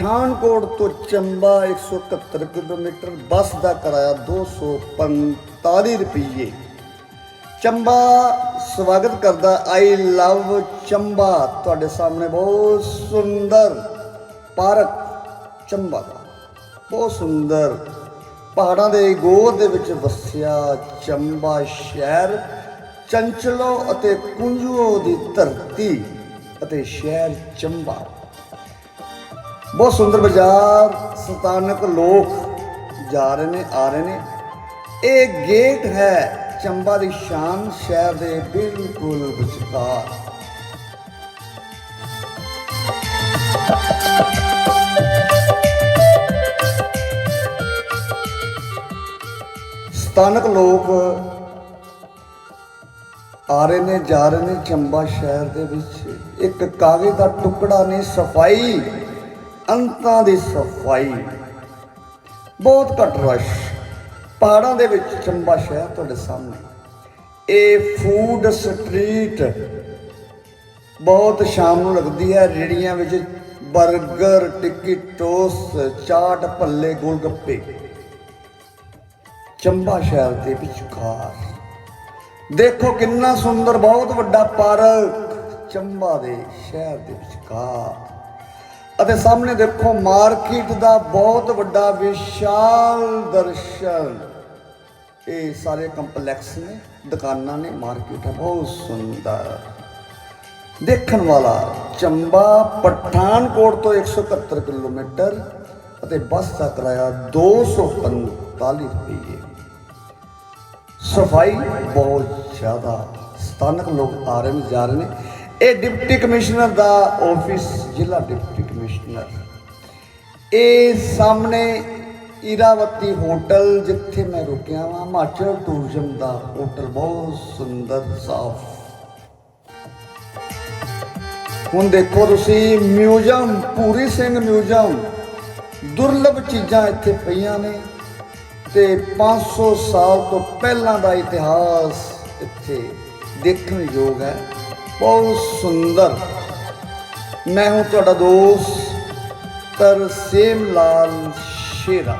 ਪਠਾਨਕੋਟ ਤੋਂ ਚੰਬਾ 171 ਕਿਲੋਮੀਟਰ ਬੱਸ ਦਾ ਕਿਰਾਇਆ 245 ਰੁਪਏ ਚੰਬਾ ਸਵਾਗਤ ਕਰਦਾ ਆਈ ਲਵ ਚੰਬਾ। ਤੁਹਾਡੇ ਸਾਹਮਣੇ ਬਹੁਤ ਸੁੰਦਰ ਪਾਰਕ ਚੰਬਾ ਦਾ। ਬਹੁਤ ਸੁੰਦਰ ਪਹਾੜਾਂ ਦੇ ਗੋਦ ਦੇ ਵਿੱਚ ਵਸਿਆ ਚੰਬਾ ਸ਼ਹਿਰ। ਚੰਚਲੋ ਅਤੇ ਕੁੰਜੂਓ ਦੀ ਧਰਤੀ ਅਤੇ ਸ਼ਹਿਰ ਚੰਬਾ। ਬਹੁਤ ਸੁੰਦਰ ਬਾਜ਼ਾਰ, ਸਤਾਨਕ ਲੋਕ ਜਾ ਰਹੇ ਨੇ, ਆ ਰਹੇ ਨੇ। ਇਹ ਗੇਟ ਹੈ ਚੰਬਾ ਦੀ ਸ਼ਾਨ ਸ਼ਹਿਰ ਦੇ ਬਿਲਕੁਲ ਵਿਚਕਾਰ। ਸਥਾਨਕ ਲੋਕ ਆ ਰਹੇ ਨੇ, ਜਾ ਰਹੇ ਨੇ ਚੰਬਾ ਸ਼ਹਿਰ ਦੇ ਵਿੱਚ। ਇੱਕ ਕਾਗਜ਼ ਦਾ ਟੁਕੜਾ ਨੇ ਸਫ਼ਾਈ ਅੰਤਾਂ ਦੀ ਸਫ਼ਾਈ। ਬਹੁਤ ਘੱਟ ਰਸ਼। ਪਹਾੜਾਂ ਦੇ ਵਿੱਚ ਚੰਬਾ ਸ਼ਹਿਰ ਤੁਹਾਡੇ ਸਾਹਮਣੇ। ਇਹ ਫੂਡ ਸਟਰੀਟ ਬਹੁਤ ਸ਼ਾਮ ਨੂੰ ਲੱਗਦੀ ਹੈ। ਰੇੜੀਆਂ ਵਿੱਚ 버ਗਰ ਟਿੱਕੀ ਟੋਸ ਚਾਟ, ਭੱਲੇ ਗੋਲ ਗੱਪੇ ਚੰਬਾ ਸ਼ਹਿਰ ਦੇ ਵਿਚਕਾਰ। ਦੇਖੋ ਕਿੰਨਾ ਸੁੰਦਰ, ਬਹੁਤ ਵੱਡਾ ਪਾਰਕ ਚੰਬਾ ਦੇ ਸ਼ਹਿਰ ਦੇ ਵਿਚਕਾਰ। ਅਤੇ ਸਾਹਮਣੇ ਦੇਖੋ, ਮਾਰਕੀਟ ਦਾ ਬਹੁਤ ਵੱਡਾ ਵਿਸ਼ਾਲ ਦਰਸ਼ਨ ਇਹ ਸਾਰੇ ਕੰਪਲੈਕਸ ਨੇ, ਦੁਕਾਨਾਂ ਨੇ, ਮਾਰਕੀਟ ਹੈ, ਬਹੁਤ ਸੁੰਦਰ। ਦੇਖਣ ਵਾਲਾ ਚੰਬਾ ਪਠਾਨਕੋਟ ਤੋਂ 171 ਕਿਲੋਮੀਟਰ ਅਤੇ ਬੱਸ ਦਾ ਕਿਰਾਇਆ 245 ਰੁਪਏ ਸਫ਼ਾਈ ਬਹੁਤ ਜ਼ਿਆਦਾ, ਸਥਾਨਕ ਲੋਕ ਆ ਰਹੇ ਨੇ, ਜਾ ਰਹੇ ਨੇ। ਇਹ ਡਿਪਟੀ ਕਮਿਸ਼ਨਰ ਦਾ ਆਫਿਸ, ਜ਼ਿਲ੍ਹਾ ਡਿਪਟੀ ਕਮਿਸ਼ਨਰ। ਇਹ ਸਾਹਮਣੇ ਇਰਾਵਤੀ ਹੋਟਲ, ਜਿੱਥੇ ਮੈਂ ਰੁਕਿਆ ਹਾਂ ਹਿਮਾਚਲ ਟੂਰਿਜ਼ਮ ਦਾ ਹੋਟਲ, ਬਹੁਤ ਸੁੰਦਰ, ਸਾਫ਼। ਹੁਣ ਦੇਖੋ ਤੁਸੀਂ, ਮਿਊਜ਼ੀਅਮ, ਪੂਰੀ ਸਿੰਘ ਮਿਊਜ਼ੀਅਮ। ਦੁਰਲਭ ਚੀਜ਼ਾਂ ਇੱਥੇ ਪਈਆਂ ਨੇ ਤੇ 500 ਸਾਲ ਤੋਂ ਪਹਿਲਾਂ ਦਾ ਇਤਿਹਾਸ ਇੱਥੇ ਦੇਖਣ ਯੋਗ ਹੈ। ਬਹੁਤ ਸੁੰਦਰ। ਮੈਂ ਹੂੰ ਤੁਹਾਡਾ ਦੋਸਤ ਤਰਸੇਮ ਲਾਲ ਸ਼ੇਰਾ।